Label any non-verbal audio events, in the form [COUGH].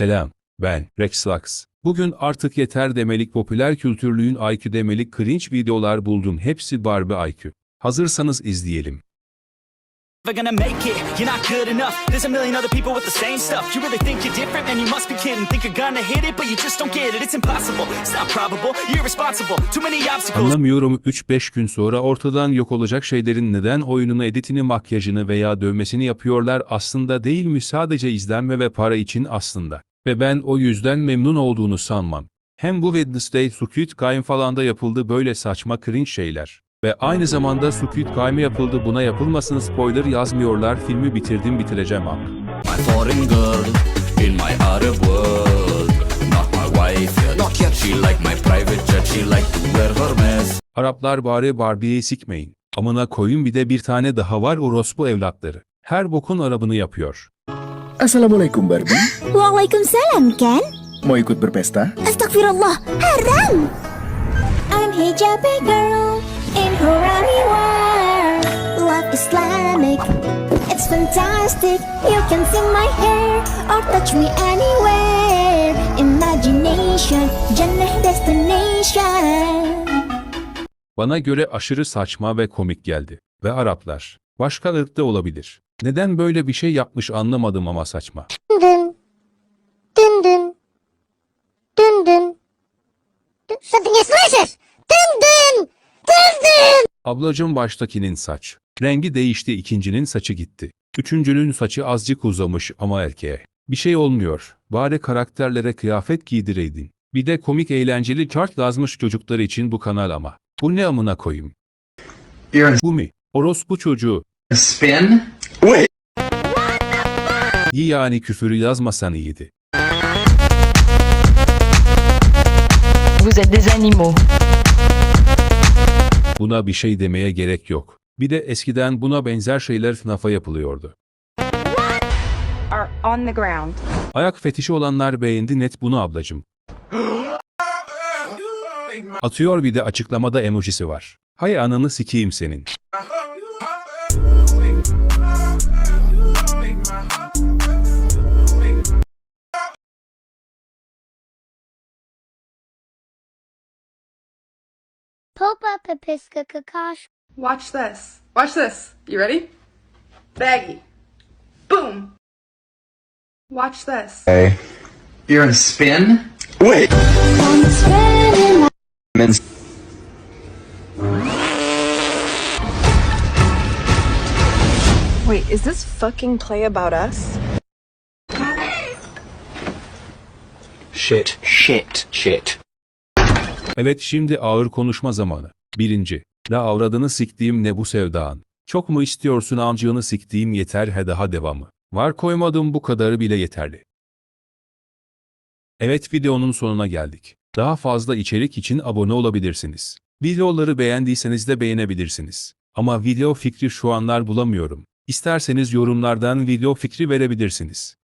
Selam, ben Rexlax. Bugün artık yeter demelik popüler kültürlüğün IQ demelik cringe videolar buldum. Hepsi Barbie IQ. Hazırsanız izleyelim. Never gonna make it, you're not good enough. There's a million other people with the same stuff. You really think you're different, man, you must be kidding. Think you're gonna hit it, but you just don't get it. It's impossible, it's not probable, you're irresponsible Too many obstacles. Anlamıyorum. 3-5 gün sonra ortadan yok olacak şeylerin neden oyununu editini makyajını veya dövmesini yapıyorlar aslında değil mi? Sadece izlenme ve para için aslında. Ve ben o yüzden memnun olduğunu sanmam. Hem bu Wednesday Squid Game falan da yapıldı böyle saçma cringe şeyler. Ve aynı zamanda Squid Game yapıldı buna yapılmasın spoiler yazmıyorlar filmi bitirdim bitireceğim am. My foreign girl in my Arab world. Not my wife yet. Not yet. She like my private jet. She like to wear her mess. Araplar bari Barbie'yi sikmeyin. Amına koyun bir de bir tane daha var orospu evlatları. Her bokun arabını yapıyor. Assalamualaikum Barbie. Waalaikumsalam, Ken. Mau ikut berpesta? Astagfirullah, haram. I'm hijabi girl in Qurani world. Love Islamic, it's fantastic. You can see my hair or touch me anywhere. Imagination, Jannah destination. Bana göre aşırı saçma ve komik geldi. Ve Araplar. Başka ırkta olabilir. Neden böyle bir şey yapmış anlamadım ama saçma. dun dun dun dun something is delicious dun dun dun dun Ablacım baştakinin saç. Rengi değişti ikincinin saçı gitti. Üçüncünün saçı azıcık uzamış ama erkeğe. Bir şey olmuyor. Bari karakterlere kıyafet giydireydin. Bir de komik eğlenceli chart yazmış çocuklar için bu kanal ama. Bu ne amına koyayım? You're Bu mi? Orospu çocuğu. a spin? İyi yani küfürü yazmasan iyiydi. Vous êtes des animaux. Buna bir şey demeye gerek yok. Bir de eskiden buna benzer şeyler FNAF'a yapılıyordu. are on the ground. Ayak fetişi olanlar beğendi net bunu ablacım. [GASPS] Atıyor bir de açıklamada emojisi var. Hay ananı sikeyim senin. [LAUGHS] Popa Papiska Kakash Watch this. Watch this. You ready? Baggy. Boom. Watch this. Hey. You're in a spin? Wait. Men's. Wait, is this fucking play about us? Shit. Shit. Shit. Evet şimdi ağır konuşma zamanı. Birinci. La avradını siktiğim ne bu sevdağın. Çok mu istiyorsun amcığını siktiğim yeter he daha devamı. Var koymadım bu kadarı bile yeterli. Evet videonun sonuna geldik. Daha fazla içerik için abone olabilirsiniz. Videoları beğendiyseniz de beğenebilirsiniz. Ama video fikri şu anlar bulamıyorum. İsterseniz yorumlardan video fikri verebilirsiniz.